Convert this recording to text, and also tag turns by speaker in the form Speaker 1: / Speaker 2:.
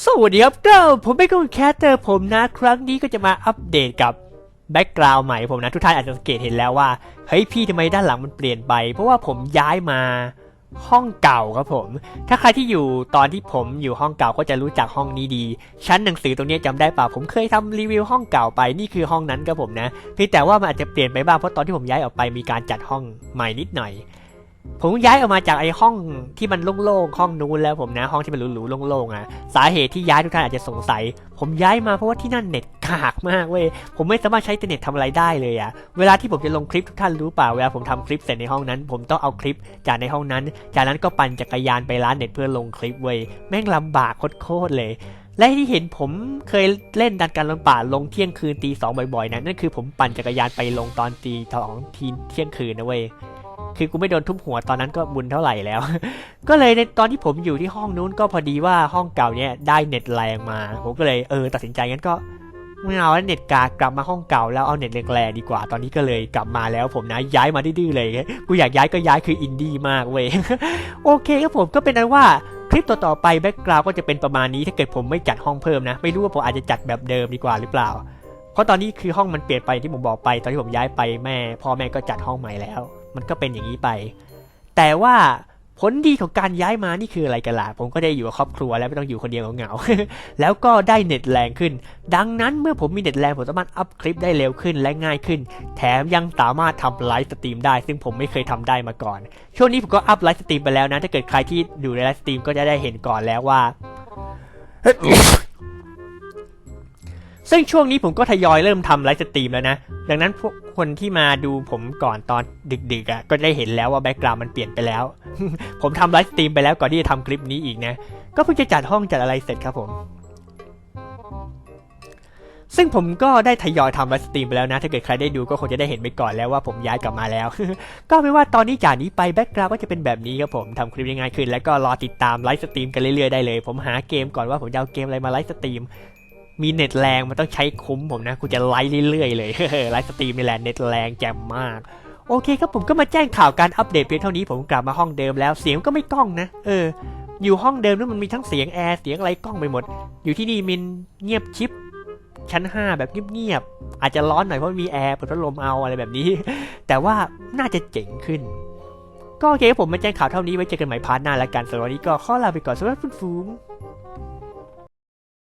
Speaker 1: สวัสดีครับก็ผมเป็นคุณแคสเตอร์ผมนะครั้งนี้ก็จะมาอัปเดตกับแบ็กกราวด์ใหม่ผมนะทุกท่านอาจจะสังเกตเห็นแล้วว่าเฮ้ยพี่ทำไมด้านหลังมันเปลี่ยนไป เพราะว่าผมย้ายมาห้องเก่าครับผม ถ้าใครที่อยู่ตอนที่ผมอยู่ห้องเก่าก็จะรู้จักห้องนี้ดี ชั้นหนังสือตรงนี้จำได้ป่ะผมเคยทำรีวิวห้องเก่าไปนี่คือห้องนั้นครับผมนะเพียงแต่ว่ามันอาจจะเปลี่ยนไปบ้างเพราะตอนที่ผมย้ายออกไปมีการจัดห้องใหม่นิดหน่อย ผมย้ายออกมาจากไอ้ห้องที่มันโล่งๆห้องนู้นแล้วผมนะ ห้องที่มันหรูๆโล่งๆอะสาเหตุที่ย้ายทุกท่านอาจจะสงสัย ผมย้ายมาเพราะว่าที่นั่นเน็ตกากมากเว้ยผมไม่สามารถใช้อินเน็ตทำอะไรได้เลยอะเวลาที่ผมจะลงคลิปทุกท่านรู้เปล่าเวลาผมทำคลิปเสร็จในห้องนั้น ผมต้องเอาคลิปจากในห้องนั้น จากนั้นก็ปั่นจักรยานไปร้านเน็ตเพื่อลงคลิปเว้ยแม่งลำบากโคตรๆเลยและที่เห็นผมเคยเล่นดันการลงป่าลงเที่ยงคืนตีสองบ่อยๆนะนั่นคือผมปั่นจักรยานไปลงตอนตีสองทีเที่ยงคืนนะเว้ย คือกูไม่โดนทุบหัวตอนนั้นก็บุญเท่าไหร่แล้ว ก็เลยในตอนที่ผมอยู่ที่ห้องนู้นก็พอดีว่าห้องเก่าเนี่ยได้เน็ตแรงมา ผมก็เลยเออตัดสินใจงั้นก็ไม่เอาแล้วเน็ตกากลับมาห้องเก่าแล้วเอาเน็ตแรงๆดีกว่า ตอนนี้ก็เลยกลับมาแล้วผมนะย้ายมาดื้อเลย กูอยากย้ายก็ย้ายคืออินดี้มากเว้ย โอเคครับผมก็เป็นนั้นว่าคลิปต่อๆไปแบ็กกราวก็จะเป็นประมาณนี้ถ้าเกิดผมไม่จัดห้องเพิ่มนะ ไม่รู้ว่าผมอาจจะจัดแบบเดิมดีกว่าหรือเปล่า เพราะตอนนี้คือห้องมันเปลี่ยนไปที่ผมบอกไป ตอนที่ผมย้ายไปแม่พ่อแม่ก็จัดห้องใหม่แล้ว มันก็เป็นอย่างนี้ไป แต่ว่าผลดีของการย้ายมานี่คืออะไรกันล่ะ ผมก็ได้อยู่กับครอบครัวแล้วไม่ต้องอยู่คนเดียวเหงาๆแล้วก็ได้เน็ตแรงขึ้น ดังนั้นเมื่อผมมีเน็ตแรงผมสามารถอัพคลิปได้เร็วขึ้นและง่ายขึ้น แถมยังสามารถทำไลฟ์สตรีมได้ ซึ่งผมไม่เคยทำได้มาก่อน ช่วงนี้ผมก็อัพไลฟ์สตรีมไปแล้วนะ ถ้าเกิดใครที่ดูในไลฟ์สตรีมก็จะได้เห็นก่อนแล้วว่า ซึ่งช่วงนี้ผมก็ทยอยเริ่มทำไลฟ์สตรีมแล้วนะ ดังนั้นพวกคนที่มาดูผมก่อนตอนดึกๆอะ่ะก็ได้เห็นแล้วว่าแบ็กกราวด์มันเปลี่ยนไปแล้ว ผมทำไลฟ์สตรีมไปแล้วก่อนที่จะทำคลิปนี้อีกนะ ก็เพิ่งจะจัดห้องจัดอะไรเสร็จครับผมซึ่งผมก็ได้ทยอยทำไลฟ์สตรีมไปแล้วนะ ถ้าเกิดใครได้ดูก็คงจะได้เห็นไปก่อนแล้วว่าผมย้ายกลับมาแล้ว ก็ไม่ว่าตอนนี้จากนี้ไปแบ็กกราวก็จะเป็นแบบนี้ครับผมทำคลิปได้ง่ายขึ้น แล้วก็รอติดตามไลฟ์สตรีมกันเรื่อยๆได้เลย ผมหาเกมก่อนว่าผมจะเอาเกมอะไรมาไลฟ์สตรีม มีเน็ตแรงมันต้องใช้คุ้มผมนะกูจะไลฟ์เรื่อยๆเลยไลฟ์สตรีมนี่แหละเน็ตแรงแจ่มมากโอเคครับผมก็มาแจ้งข่าวการอัปเดตเพียงเท่านี้ผมกลับมาห้องเดิมแล้วเสียงก็ไม่กล้องนะ เออ อยู่ห้องเดิมนั้นมันมีทั้งเสียงแอร์เสียงอะไรกล้องไปหมด อยู่ที่นี่มินเงียบชิป ชั้น 5 แบบเงียบๆอาจจะร้อนหน่อยเพราะมีแอร์เปิดพัดลมเอาอะไรแบบนี้ แต่ว่าน่าจะเจ๋งขึ้น ก็โอเคครับผมมาแจ้งข่าวเท่านี้ไว้เจอกันใหม่พาร์ทหน้าแล้วกันสำหรับวันนี้ก็ขอลาไปก่อนสวัสดีฟุ้งๆ